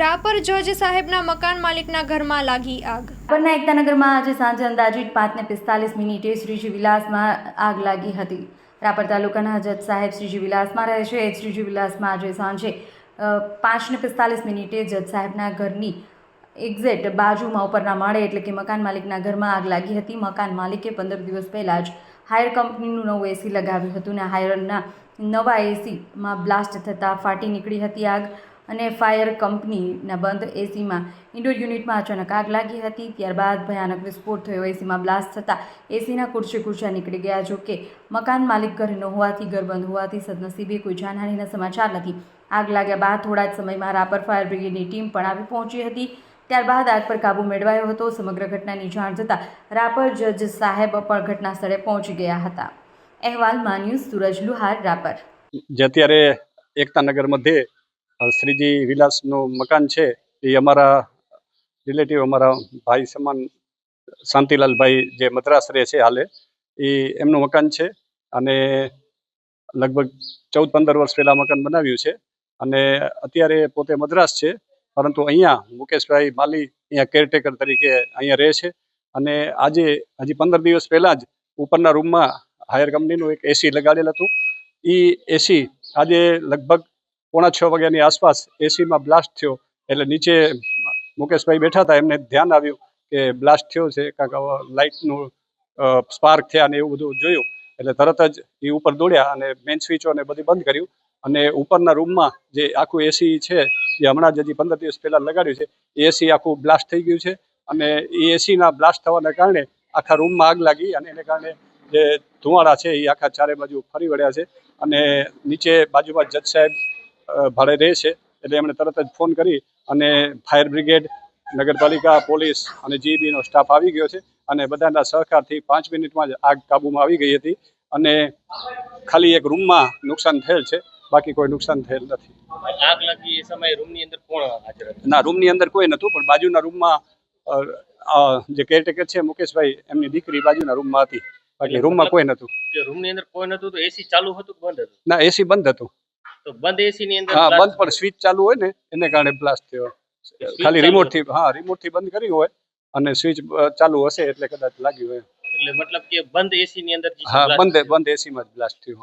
રાપર જજ સાહેબના મકાન માલિકના ઘરમાં લાગી આગ. રાપરના એકતાનગરમાં આજે સાંજે અંદાજિત પાંચને પિસ્તાલીસ મિનિટે શ્રીજી વિલાસમાં આગ લાગી હતી. રાપર તાલુકાના જજ સાહેબ શ્રીજી વિલાસમાં રહે છે. એ શ્રીજી વિલાસમાં આજે સાંજે પાંચને પિસ્તાલીસ મિનિટે જજ સાહેબના ઘરની એક્ઝેક્ટ બાજુમાં ઉપરના માળે એટલે કે મકાન માલિકના ઘરમાં આગ લાગી હતી. મકાન માલિકે પંદર દિવસ પહેલાં જ હાયર કંપનીનું નવું એસી લગાવ્યું હતું અને હાયરના નવા એસીમાં બ્લાસ્ટ થતાં ફાટી નીકળી હતી આગ. અને ફાયર કંપનીના બંધ એસીમાં ઇન્ડોર યુનિટમાં અચાનક આગ લાગી હતી. ત્યારબાદ ભયાનક વિસ્ફોટ થયો. એસીમાં બ્લાસ્ટ થતાં એસીના ખુરશી ખુરશા નીકળી ગયા જો કે મકાન માલિક ઘરે ન હોવાથી, ઘર બંધ હોવાથી સદનસીબે કોઈ જાનહાનિના સમાચાર નથી. આગ લાગ્યા બાદ થોડા જ સમયમાં રાપર ફાયર બ્રિગેડની ટીમ પણ આવી પહોંચી હતી. ત્યારબાદ આગ પર કાબૂ મેળવાયો હતો. સમગ્ર ઘટનાની જાણ થતાં રાપર જજ સાહેબ પણ ઘટના સ્થળે પહોંચી ગયા હતા. અહેવાલ માન્યુઝ સુરજ લુહાર, રાપર. જે અત્યારે એકતાનગર મધ્યે શ્રીજી વિલાસનું મકાન છે, એ અમારા રિલેટિવ અમારા ભાઈ સમાન, શાંતિલાલભાઈ જે મદ્રાસ રહે છે હાલે, એ એમનું મકાન છે અને લગભગ ચૌદ પંદર વર્ષ પહેલાં મકાન બનાવ્યું છે. અને અત્યારે પોતે મદ્રાસ છે, પરંતુ અહીંયા મુકેશભાઈ માલી અહીંયા કેરટેકર તરીકે અહીંયા રહે છે. અને આજે, હજી પંદર દિવસ પહેલાં જ ઉપરના રૂમમાં હાયર કંપનીનું એક એસી લગાડેલ હતું. એ એસી આજે લગભગ પોણા છ વાગ્યાની આસપાસ એસીમાં બ્લાસ્ટ થયો. એટલે નીચે મુકેશભાઈ બેઠા હતા, એમને ધ્યાન આવ્યું કે બ્લાસ્ટ થયો છે કાંઈક લાઇટનું સ્પાર્ક થયા અને એવું બધું જોયું. એટલે તરત જ એ ઉપર દોડ્યા અને મેન સ્વિચો ને બધી બંધ કર્યું. અને ઉપરના રૂમમાં જે આખું એસી છે, જે હમણાં જ હજી પંદર દિવસ પહેલાં લગાડ્યું છે, એ એસી આખું બ્લાસ્ટ થઈ ગયું છે. અને એ એસીના બ્લાસ્ટ થવાના કારણે આખા રૂમમાં આગ લાગી અને એને કારણે જે ધુમાડા છે, એ આખા ચારે બાજુ ફરી વળ્યા છે. અને નીચે બાજુમાં જજ સાહેબ ભાડે રહે છે એટલે એમણે તરત જ ફોન કરી અને ફાયર બ્રિગેડ નગરપાલિકા પોલીસ અને જીબીનો સ્ટાફ આવી ગયો છે અને બધાના સહકારથી પાંચ મિનિટમાં જ આગ કાબૂમાં આવી ગઈ હતી અને ખાલી એક રૂમમાં નુકસાન થયેલ છે બાકી કોઈ નુકસાન થયેલ નથી. આગ લાગી એ સમયે રૂમની અંદર કોણ હાજર ના રૂમની અંદર કોઈ નહોતું પણ બાજુના રૂમમાં જે કેરટેકર છે મુકેશભાઈ એમની દીકરી બાજુના રૂમમાં હતી. બાકી રૂમમાં કોઈ નહોતું. રૂમની અંદર કોઈ નહોતું તો એસી ચાલુ હતું બંધ હતું? ના એસી બંધ હતું. તો બંધ એસી ની અંદર હા બંધ પણ સ્વિચ ચાલુ હોય ને એને કારણે બ્લાસ્ટ થયો. ખાલી રિમોટથી હા રિમોટથી બંધ કરી હોય અને સ્વિચ ચાલુ હશે એટલે કદાચ લાગ્યું હોય. એટલે મતલબ કે બંધ એસી ની અંદર હા બંધ બંધ એસી માં જ બ્લાસ્ટ થયું